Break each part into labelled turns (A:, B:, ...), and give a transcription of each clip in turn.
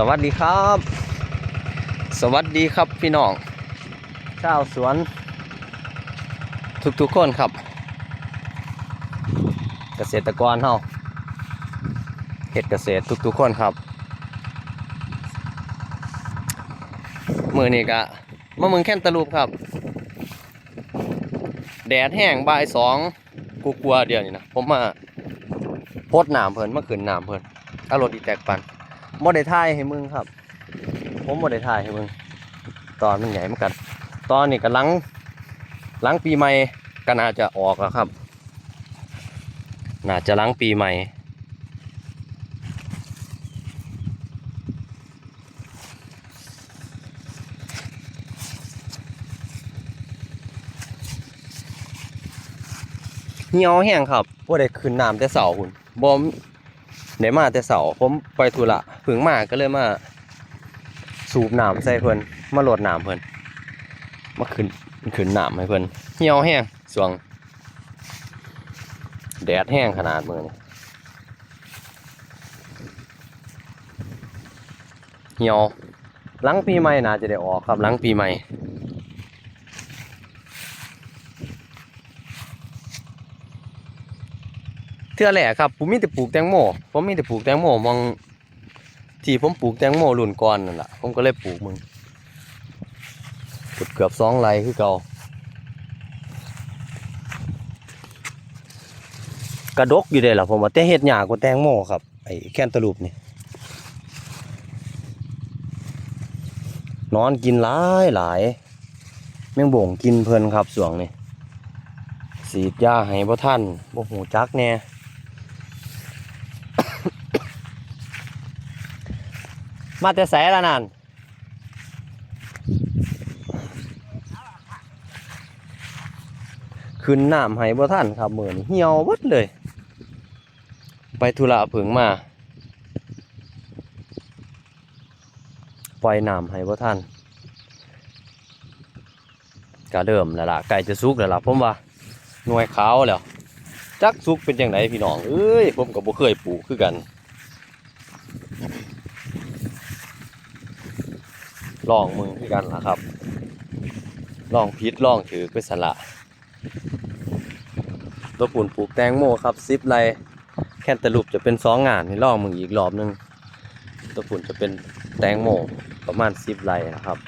A: สวัสดีครับ สวัสดีครับพี่น้องชาวสวน ทุกๆคนครับ เกษตรกรเฮาเฮ็ดเกษตรทุกๆคนครับ มือนี้กะมะมึงแค่นตะลูปครับ แดดแห้งบ่ายสองกูกลัวเดียวนี่นะผมมาโพดน้ำเพิ่นมาขึ้นน้ำเพิ่นอารมณ์ดีแตกปัน บ่ได้ถ่ายให้มึงครับ ผมบ่ได้ถ่ายให้มึง ตอนมันใหญ่เหมือนกัน ตอนนี้กำลังหลังปีใหม่ก็น่าจะออกแล้วครับ น่าจะหลังปีใหม่เหี่ยวแห้งครับบ่ได้ขึ้นน้ำแต่เสาคุณบ่ ได้มาแต่เสาผมไปธุระเพิ่งมาก็เลยมา สูบหน้ำใส่เพิ่นมาโหลดหน้ำเพิ่นมาขึ้นขึ้นน้ำให้เพิ่นเหี่ยวแห้งสวง แดดแห้งขนาดมือนี่เหี่ยวหลังปีใหม่น่าจะได้ออกครับหลังปีใหม่ เทื่อแรกครับผมมีแต่ปลูกแตงโมผมมีแต่ปลูกแตงโมมองที่ผมปลูกแตงโมรุ่นก่อนนั่นแหละผมก็เลยปลูกมึงเกือบเกือบสองไร่คือเก่ากระดกอยู่เลยล่ะผมว่าแต่เฮ็ดหยากว่าแตงโมครับไอ้แคนตาลูปนี่นอนกินหลายหลายแมงบ่งกินเพลินครับสวงนี่สีดยาให้บ่ท่านบ่หูจักแน่ มาแต่แสละนั่นขึ้นน้ำให้บ่ท่านครับเหมือนเหี่ยวเบิดเลย ไปธุระเผิงมา ปล่อยน้ำให้บ่ท่านก็เริ่มแล้วล่ะใกล้จะสุกแล้วล่ะผมว่าหน่วยขาวแล้ว จักสุกเป็นจังไดพี่น้อง เอ้ย ผมก็บ่เคยปลูกคือกัน ลองมึงคือกันล่ะครับลองพิษลองถือไปสละตัวปุ่นปลูกแตงโมครับซิปไรแคนตาลูปจะเป็นสองงานให้ลองมึงอีกรอบนึงตัวปุ่นจะเป็นแตงโมประมาณซิปไรนะครับ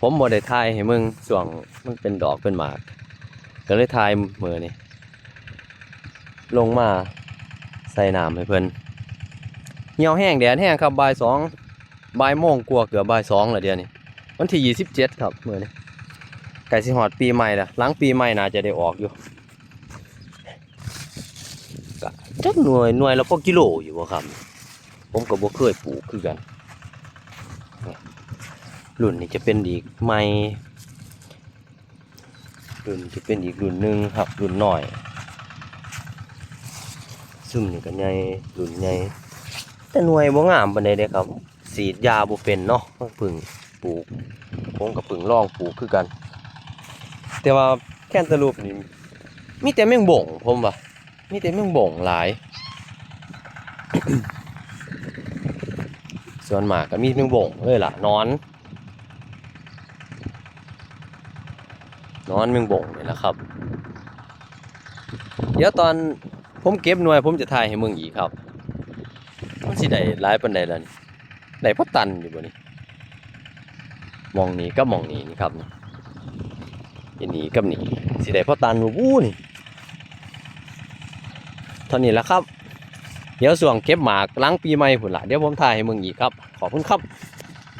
A: ผมบ่ได้ทายให้มึงส่วงมันเป็นดอกเป็นหมาก ก็เลยทายมือนี่ลงมาใส่น้ำให้เพิ่นเหี่ยวแห้งแดดแห้งครับบ่ายสอง บ่ายโมงกว่าเกือบบ่ายสองแล้วเดียวนี้วันที่ยี่สิบเจ็ดครับเมื่อนี้ไก่สิหอดปีใหม่ละหลังปีใหม่น่าจะได้ออกอยู่ก็จักหน่วยหน่วยละพอกิโลอยู่บ่ครับ ผมก็บ่เคยปลูกคือกันรุ่นนี้จะเป็นอีกใหม่รุ่นจะเป็นอีกรุ่นหนึ่งครับ รุ่นหน่อย ซึ่งนี่ก็ใหญ่รุ่นใหญ่แต่หน่วยบ่งามปานใดเด้ครับ สีดยาบ่เป็นเนาะเพึ่งปลูกผมกับพึ่งลองปลูกคือกัน แต่ว่าแคนตาลูปนี่มีแต่แมงบ่งผมว่ามีแต่แมงบ่งหลาย ส่วนมากก็มีแมงบ่งเลยล่ะนอนนอนแมงบ่งนี่แหละครับ เดี๋ยวตอนผมเก็บหน่วยผมจะถ่ายให้มึงอีกครับมันสิได้หลายปานใดล่ะนี่ ได้พอตันอยู่บ่นี่มองนี้ก็มองนี้นี่ครับนี่อันนี้กับนี่สีได้พอตันบ่บู้นี่เท่านี้แล้วครับ เดี๋ยวส่วงเก็บหมากล้างปีใหม่ผุ่นละเดี๋ยวผมถ่ายให้มึงอีกครับ ขอบคุณครับ